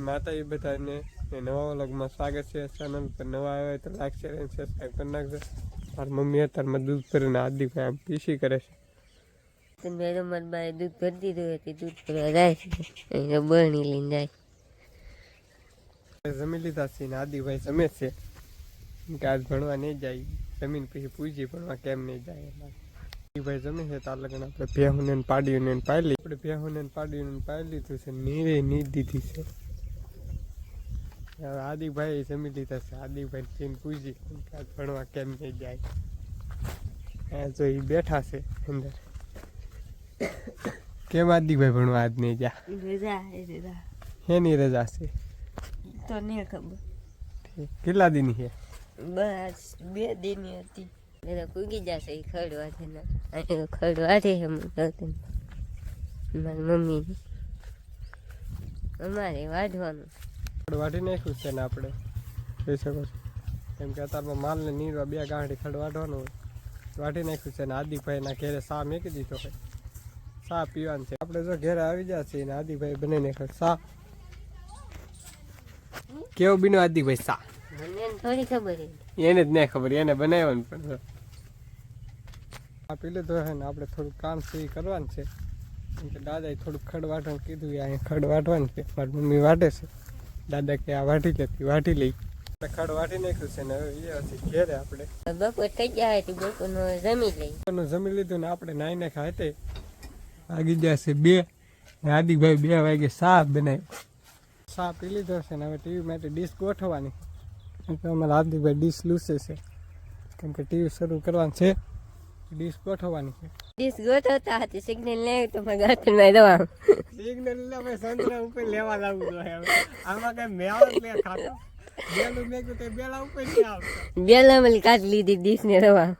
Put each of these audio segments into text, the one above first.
માતા એ બધાને નવા વ્લોગમાં સ્વાગત છે ચેનલ પર નવા આવ્યા હોય તો લાઈક શેર અને સબસ્ક્રાઈબ કરી નાખજો. મારી મમ્મી અત્યારમાં દૂધ ભરીને હાર્દિકભાઈ આમ પીસી કરે છે. રમત બાય દૂધ ભરી દીધું હતી દૂધ ભરવા જાય છે. બરણી લઈને જાય. જમી લીધા છે ને આદિભાઈ જમે છે. કે આજ ભણવા નહીં જાય. જમીન પછી પૂછી ભણવા કેમ નહીં જાય ભાઈ જમે છે તાર લગ્ન આપણે ભેહુને પાડીઓને ને પાડી આપણે ભેહુને પાડ્યું ને પાડી લીધું છે નીરે ની દીધી છે. હવે હાર્દિકભાઈ જમી લીધા છે. આદિભાઈ જઈને પૂછી ભણવા કેમ નહીં જાય? જો એ બેઠા છે અંદર. કેમ આદિભાઈ ભણવા આજ નહીં જા? રજા રજા. છે? તો નહીં ખબર. કેટલા દિન છે? બસ બે દિનની હતી. એટલે કૂગી જશે એ ખડવા છે ને. અહીં ખડવા છે એમ ગૌતમ મારી મમ્મી અમારે વાઢવાનું. આપણે વાટી નાખ્યું છે ને આપણે. જોઈ શકો છો. કેમ કે અત્યારમાં માલને નીરવા બે ગાંઠી ખડવાટવાનું હોય. વાટી નાખ્યું છે ને આદિભાઈના ઘેરે સા મેકી દીધો હોય સા પીવાનું છે. આપણે જો ઘેરે આવી જશે ને આદિભાઈ બને નાખ્યો સા. કેવો બીનો આદિભાઈ સા? થોડી ખબર એને જ નહીં ખબર એને બનાવ્યો ને પણ આ પી લીધો હે ને આપણે થોડું કામ છે એ કરવાનું છે. કેમ કે દાદાએ થોડુંક ખડ વાટવાનું કીધું અહીંયા ખડ વાટવાનું છે. મારી મમ્મી વાટે છે. દાદા કે આ વાટી લેતી વાટી લઈ. ખડ વાટી નાખ્યું છે ને હવે એ હશે ઘેરે આપણે. બપોર થઈ ગયા હતી બપોરનો જમી લઈ બપોરનું જમી લીધું ને આપણે નાઈ નાખ્યા હતા વાગી જશે બે ને આદિભાઈ બે વાગે સા બનાવ્યો. સા પી લીધો છે ને હવે ટીવી માટે ડીશ ગોઠવવાની. અમારા આદિભાઈ ડીશ લૂસે છે. કેમ કે ટીવી શરૂ કરવાનું છે. ડીશ ગોઠવવાની છે. ડીશ ગોઠવતા હતી સિગ્નલ નહીં તો મેં ગાંઠમાં દવા સિગ્નલ અમે સંતરા ઉપર લેવા લાવું જોઈએ હવે. આમાં કઈ મેળ નહીં ખાતો. બેલું મેં કીધું તે બેલા ઉપર નહીં આવતો. બેલામલી કાઢી લીધી ડીશ ને દવા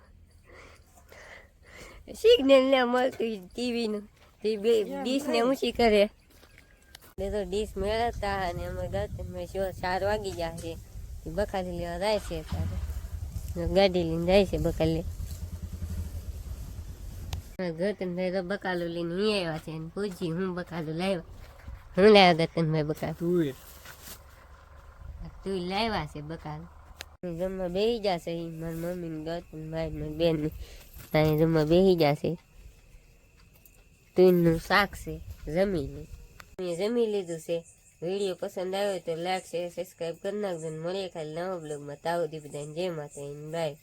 સિગ્નલ ને મળતું ટીવી નું. ડીશ ને ઊંચી કરે. બે તો ડીશ મેળવતા અને અમે ગૌતમ શો ચાર વાગી જાય છે. તે બકાલી લેવા જાય છે ગાડી લઈને જાય છે બકાલી ગૌતમભાઈ તો બકાલું લઈને અહીં આવ્યા છે અને પૂછી હું બકાલું લાવ્યા? હું લાવ્યા ગતનભાઈ બકાલું? તું તું લાવ્યા છે બકાલ? જમવા બેસી જશે મારી મમ્મી ને ગૌતમ ભાઈ ને બેન ત્યાં જમવા બેસી જશે. તુંનું શાક છે જમી લે. મેં જમી લીધું છે. વીડિયો પસંદ આવ્યો તો લાઈક શેર સબસ્ક્રાઈબ કરી નાખજો ને મળીએ ખાલી નવા બ્લોગમાં તાવ દી બધાને જય માતા બાય